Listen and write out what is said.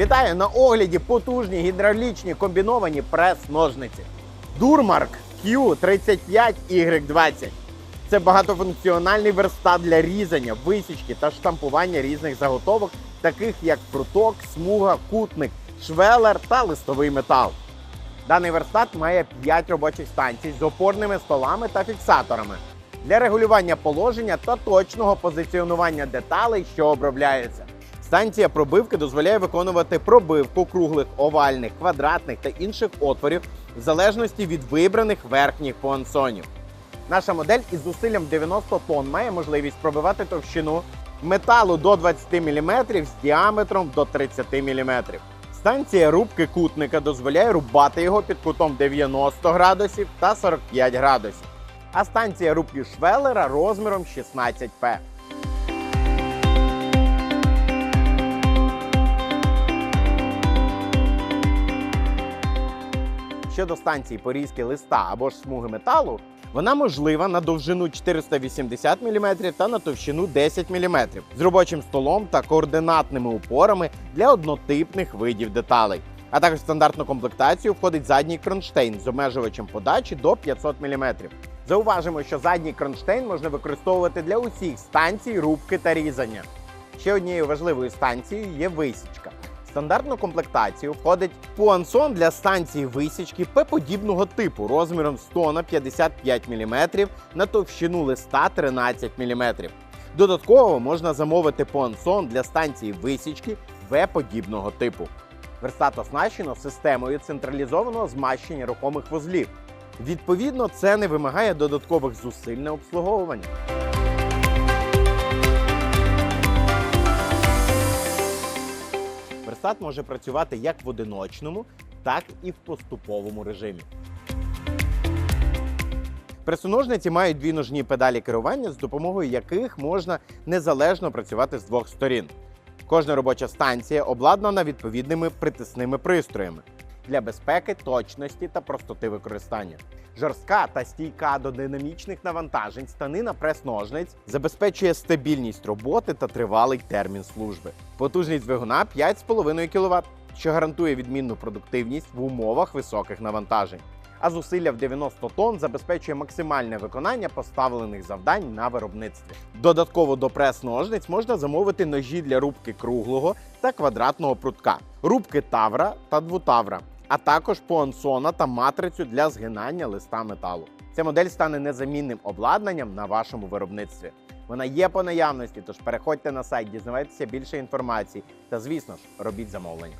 Вітаю на огляді потужні гідравлічні комбіновані прес-ножниці. Durmark Q35Y20. Це багатофункціональний верстат для різання, висічки та штампування різних заготовок, таких як пруток, смуга, кутник, швелер та листовий метал. Даний верстат має 5 робочих станцій з опорними столами та фіксаторами для регулювання положення та точного позиціонування деталей, що обробляються. Станція пробивки дозволяє виконувати пробивку круглих, овальних, квадратних та інших отворів в залежності від вибраних верхніх пуансонів. Наша модель із зусиллям 90 тонн має можливість пробивати товщину металу до 20 мм з діаметром до 30 мм. Станція рубки кутника дозволяє рубати його під кутом 90 градусів та 45 градусів. А станція рубки швелера розміром 16П. Щодо станції порізки листа або ж смуги металу, вона можлива на довжину 480 мм та на товщину 10 мм з робочим столом та координатними упорами для однотипних видів деталей. А також в стандартну комплектацію входить задній кронштейн з обмежувачем подачі до 500 мм. Зауважимо, що задній кронштейн можна використовувати для усіх станцій рубки та різання. Ще однією важливою станцією є висічка. Стандартну комплектацію входить пуансон для станції висічки П-подібного типу розміром 100 на 55 мм на товщину листа 13 мм. Додатково можна замовити пуансон для станції висічки В-подібного типу. Верстат оснащено системою централізованого змащення рухомих вузлів. Відповідно, це не вимагає додаткових зусиль на обслуговування. Верстат може працювати як в одиночному, так і в поступовому режимі. Пресоножниці мають дві ножні педалі керування, з допомогою яких можна незалежно працювати з двох сторін. Кожна робоча станція обладнана відповідними притисними пристроями для безпеки, точності та простоти використання. Жорстка та стійка до динамічних навантажень станина прес-ножниць забезпечує стабільність роботи та тривалий термін служби. Потужність двигуна 5,5 кВт, що гарантує відмінну продуктивність в умовах високих навантажень. А зусилля в 90 тонн забезпечує максимальне виконання поставлених завдань на виробництві. Додатково до прес-ножниць можна замовити ножі для рубки круглого та квадратного прутка, рубки тавра та двутавра, а також пуансона та матрицю для згинання листа металу. Ця модель стане незамінним обладнанням на вашому виробництві. Вона є по наявності, тож переходьте на сайт, дізнавайтеся більше інформації та, звісно ж, робіть замовлення.